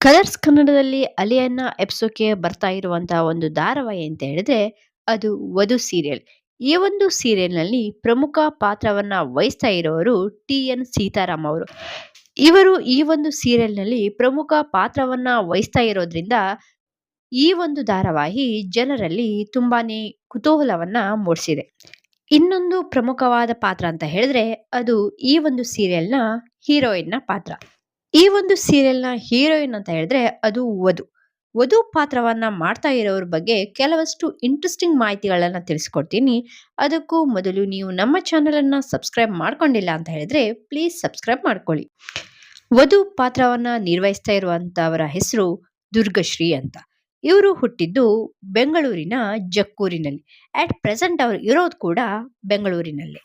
Colours ಕನ್ನಡದಲ್ಲಿ ಅಲಿಯನ್ನ ಎಪ್ಸೋಕೆ ಬರ್ತಾ ಇರುವಂತಹ ಒಂದು ಧಾರಾವಾಹಿ ಅಂತ ಹೇಳಿದ್ರೆ ಅದು ವಧು ಸೀರಿಯಲ್. ಈ ಒಂದು ಸೀರಿಯಲ್ನಲ್ಲಿ ಪ್ರಮುಖ ಪಾತ್ರವನ್ನ ವಹಿಸ್ತಾ ಇರೋರು ಟಿ ಎನ್ ಸೀತಾರಾಮ್ ಅವರು. ಇವರು ಈ ಒಂದು ಸೀರಿಯಲ್ನಲ್ಲಿ ಪ್ರಮುಖ ಪಾತ್ರವನ್ನ ವಹಿಸ್ತಾ ಇರೋದ್ರಿಂದ ಈ ಒಂದು ಧಾರಾವಾಹಿ ಜನರಲ್ಲಿ ತುಂಬಾನೇ ಕುತೂಹಲವನ್ನ ಮೂಡಿಸಿದೆ. ಇನ್ನೊಂದು ಪ್ರಮುಖವಾದ ಪಾತ್ರ ಅಂತ ಹೇಳಿದ್ರೆ ಅದು ಈ ಒಂದು ಸೀರಿಯಲ್ನ ಹೀರೋಯಿನ್ನ ಪಾತ್ರ. ಈ ಒಂದು ಸೀರಿಯಲ್ನ ಹೀರೋಯಿನ್ ಅಂತ ಹೇಳಿದ್ರೆ ಅದು ವಧು. ವಧು ಪಾತ್ರವನ್ನ ಮಾಡ್ತಾ ಇರೋರ ಬಗ್ಗೆ ಕೆಲವಷ್ಟು ಇಂಟ್ರೆಸ್ಟಿಂಗ್ ಮಾಹಿತಿಗಳನ್ನ ತಿಳಿಸ್ಕೊಡ್ತೀನಿ. ಅದಕ್ಕೂ ಮೊದಲು ನೀವು ನಮ್ಮ ಚಾನೆಲ್ ಅನ್ನ ಸಬ್ಸ್ಕ್ರೈಬ್ ಮಾಡ್ಕೊಂಡಿಲ್ಲ ಅಂತ ಹೇಳಿದ್ರೆ ಪ್ಲೀಸ್ ಸಬ್ಸ್ಕ್ರೈಬ್ ಮಾಡ್ಕೊಳ್ಳಿ. ವಧು ಪಾತ್ರವನ್ನ ನಿರ್ವಹಿಸ್ತಾ ಇರುವಂತವರ ಹೆಸರು ದುರ್ಗಶ್ರೀ ಅಂತ. ಇವರು ಹುಟ್ಟಿದ್ದು ಬೆಂಗಳೂರಿನ ಜಕ್ಕೂರಿನಲ್ಲಿ. ಅಟ್ ಪ್ರೆಸೆಂಟ್ ಅವರು ಇರೋದು ಕೂಡ ಬೆಂಗಳೂರಿನಲ್ಲಿ.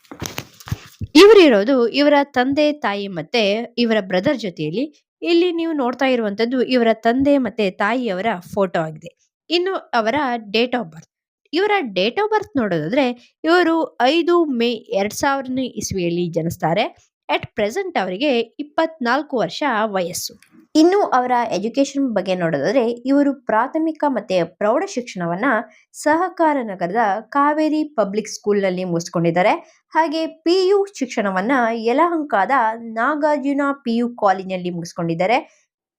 ಇವರಿರೋದು ಇವರ ತಂದೆ, ತಾಯಿ ಮತ್ತೆ ಇವರ ಬ್ರದರ್ ಜೊತೆಯಲ್ಲಿ. ಇಲ್ಲಿ ನೀವು ನೋಡ್ತಾ ಇರುವಂತದ್ದು ಇವರ ತಂದೆ ಮತ್ತೆ ತಾಯಿಯವರ ಫೋಟೋ ಆಗಿದೆ. ಇನ್ನು ಅವರ ಡೇಟ್ ಆಫ್ ಬರ್ತ್ ಇವರ ಡೇಟ್ ಆಫ್ ಬರ್ತ್ ನೋಡೋದಾದ್ರೆ ಇವರು ಐದು ಮೇ ಎರಡ್ ಸಾವಿರನೇ ಇಸ್ವಿಯಲ್ಲಿ ಜನಿಸ್ತಾರೆ. ಅಟ್ ಪ್ರೆಸೆಂಟ್ ಅವರಿಗೆ ಇಪ್ಪತ್ನಾಲ್ಕು ವರ್ಷ ವಯಸ್ಸು. ಇನ್ನು ಅವರ ಎಜುಕೇಶನ್ ಬಗ್ಗೆ ನೋಡೋದಾದ್ರೆ, ಇವರು ಪ್ರಾಥಮಿಕ ಮತ್ತೆ ಪ್ರೌಢ ಶಿಕ್ಷಣವನ್ನ ಸಹಕಾರ ನಗರದ ಕಾವೇರಿ ಪಬ್ಲಿಕ್ ಸ್ಕೂಲ್ನಲ್ಲಿ ಮುಗಿಸ್ಕೊಂಡಿದ್ದಾರೆ. ಹಾಗೆ ಪಿ ಯು ಶಿಕ್ಷಣವನ್ನ ಯಲಹಂಕದ ನಾಗಾರ್ಜುನ ಪಿ ಯು ಕಾಲೇಜಿನಲ್ಲಿ ಮುಗಿಸ್ಕೊಂಡಿದ್ದಾರೆ.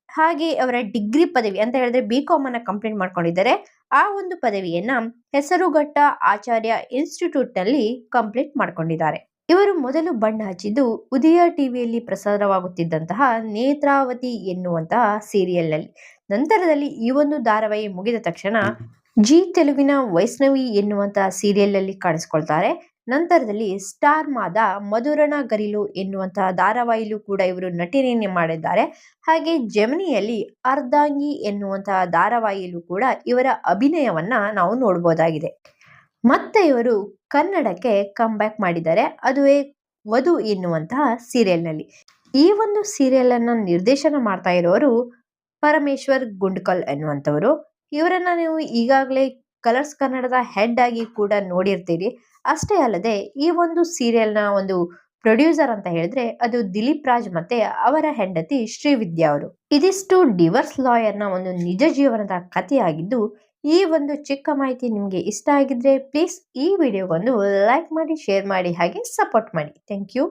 ಹಾಗೆ ಅವರ ಡಿಗ್ರಿ ಪದವಿ ಅಂತ ಹೇಳಿದ್ರೆ ಬಿ ಕಾಮ್ ಅನ್ನ ಕಂಪ್ಲೀಟ್ ಮಾಡ್ಕೊಂಡಿದ್ದಾರೆ. ಆ ಒಂದು ಪದವಿಯನ್ನ ಹೆಸರುಘಟ್ಟ ಆಚಾರ್ಯ ಇನ್ಸ್ಟಿಟ್ಯೂಟ್ನಲ್ಲಿ ಕಂಪ್ಲೀಟ್ ಮಾಡ್ಕೊಂಡಿದ್ದಾರೆ. ಇವರು ಮೊದಲು ಬಣ್ಣ ಹಚ್ಚಿದ್ದು ಉದಯ ಟಿವಿಯಲ್ಲಿ ಪ್ರಸಾರವಾಗುತ್ತಿದ್ದಂತಹ ನೇತ್ರಾವತಿ ಎನ್ನುವಂತಹ ಸೀರಿಯಲ್ನಲ್ಲಿ ನಂತರದಲ್ಲಿ ಈ ಒಂದು ಧಾರಾವಾಹಿ ಮುಗಿದ ತಕ್ಷಣ ಜಿ ತೆಲುಗಿನ ವೈಷ್ಣವಿ ಎನ್ನುವಂತಹ ಸೀರಿಯಲ್ನಲ್ಲಿ ಕಾಣಿಸ್ಕೊಳ್ತಾರೆ. ನಂತರದಲ್ಲಿ ಸ್ಟಾರ್ ಮಾದ ಮಧುರಣ ಗರಿಲು ಎನ್ನುವಂತಹ ಧಾರಾವಾಹಿಲೂ ಕೂಡ ಇವರು ನಟನೆಯನ್ನೇ ಮಾಡಿದ್ದಾರೆ. ಹಾಗೆ ಜಮನಿಯಲ್ಲಿ ಅರ್ಧಾಂಗಿ ಎನ್ನುವಂತಹ ಧಾರಾವಾಹಿಯಲ್ಲೂ ಕೂಡ ಇವರ ಅಭಿನಯವನ್ನ ನಾವು ನೋಡಬಹುದಾಗಿದೆ ಮತ್ತೆ ಇವರು ಕನ್ನಡಕ್ಕೆ ಕಮ್ ಬ್ಯಾಕ್ ಮಾಡಿದ್ದಾರೆ. ಅದುವೇ ವಧು ಎನ್ನುವಂತಹ ಸೀರಿಯಲ್ನಲ್ಲಿ ಈ ಒಂದು ಸೀರಿಯಲ್ ಅನ್ನ ನಿರ್ದೇಶನ ಮಾಡ್ತಾ ಇರೋರು ಪರಮೇಶ್ವರ್ ಗುಂಡ್ಕಲ್ ಎನ್ನುವಂಥವರು. ಇವರನ್ನ ನೀವು ಈಗಾಗಲೇ ಕಲರ್ಸ್ ಕನ್ನಡದ ಹೆಡ್ ಆಗಿ ಕೂಡ ನೋಡಿರ್ತೀರಿ. ಅಷ್ಟೇ ಅಲ್ಲದೆ ಈ ಒಂದು ಸೀರಿಯಲ್ನ ಒಂದು ಪ್ರೊಡ್ಯೂಸರ್ ಅಂತ ಹೇಳಿದ್ರೆ ಅದು ದಿಲೀಪ್ ರಾಜ್ ಮತ್ತೆ ಅವರ ಹೆಂಡತಿ ಶ್ರೀವಿದ್ಯಾ ಅವರು. ಇದಿಷ್ಟು ಡಿವರ್ಸ್ ಲಾಯರ್ನ ಒಂದು ನಿಜ ಜೀವನದ ಕಥೆಯಾಗಿದ್ದು ಈ ಒಂದು ಚಿಕ್ಕ ಮಾಹಿತಿ ನಿಮಗೆ ಇಷ್ಟ ಆಗಿದ್ರೆ ಪ್ಲೀಸ್ ಈ ವಿಡಿಯೋಗೊಂದು ಲೈಕ್ ಮಾಡಿ ಶೇರ್ ಮಾಡಿ, ಹಾಗೆ ಸಪೋರ್ಟ್ ಮಾಡಿ. Thank you